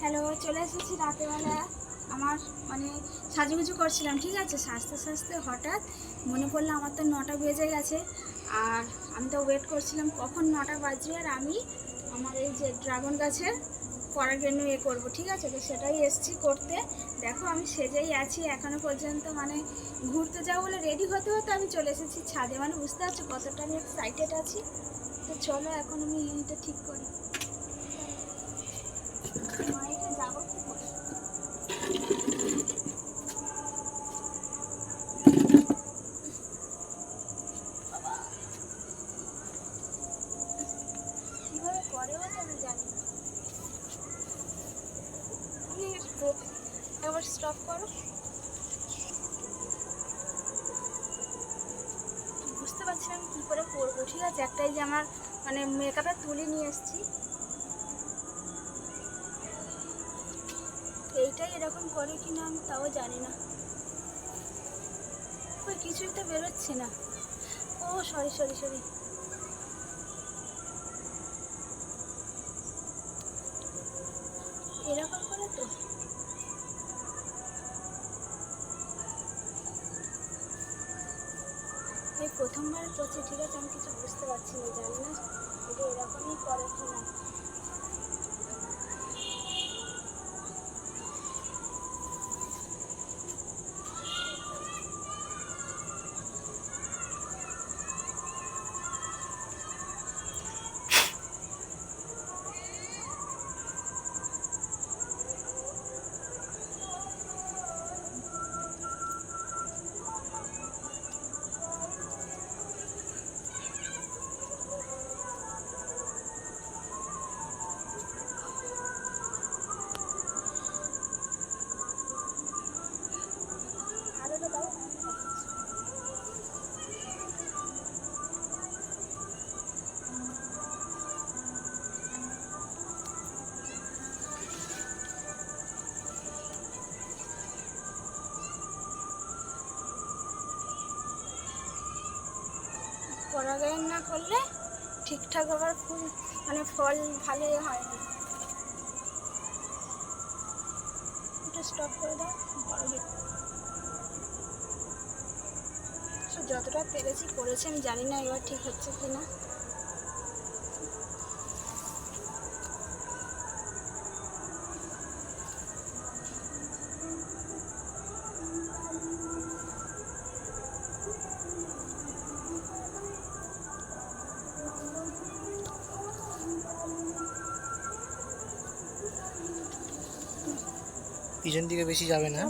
Hello চলে এসেছি রাতেবেলা। আমার মানে সাজুগুজু করছিলাম, ঠিক আছে? সাজতে সাজতে হঠাৎ মনে পড়ল আমার তো নটা বেজে গেছে। আর আমি তো ওয়েট করছিলাম কখন নটা বাজবে, আর আমি আমার এই যে ড্রাগন গাছের পরাগেনু এ করব, ঠিক আছে? তো সেটাই এসছি করতে। দেখো, আমি সেজেই আছি, এখনও পর্যন্ত মানে ঘুরতে যাব বলে রেডি হতে হতে আমি চলে এসেছি ছাদে। মানে বুঝতে পারছ কতটা আমি এক্সাইটেড আছি। তো চলো, এখন আমি এটা ঠিক করি মাইকে যাব কি করে? বাবা। কীভাবে করে বলতে আমি জানি না আমি একবার স্টপ করো বুঝতে পারছি আমি কী করে করব। ঠিক আছে, একটাই যে আমার মানে মেকআপের তুলি নিয়ে এসেছি এইটাই এরকম করে কি না আমি তাও জানি না। ওই কিছুই তো বেরোচ্ছে না। ও সরি সরি সরি এরকম করে তো? এই প্রথমবার করছি ঠিক আছে? আমি কিছু বুঝতে পারছি না, জানি না। এটা এরকমই করে কিনা আরোটা পরাগায়ন না করলে ঠিকঠাক আবার ফুল মানে ফল ভালো হয় না। স্টপ করে দাও যতটা পেরেছি করেছি, আমি জানি না এবার ঠিক হচ্ছে কি না পিছন দিকে বেশি যাবে না।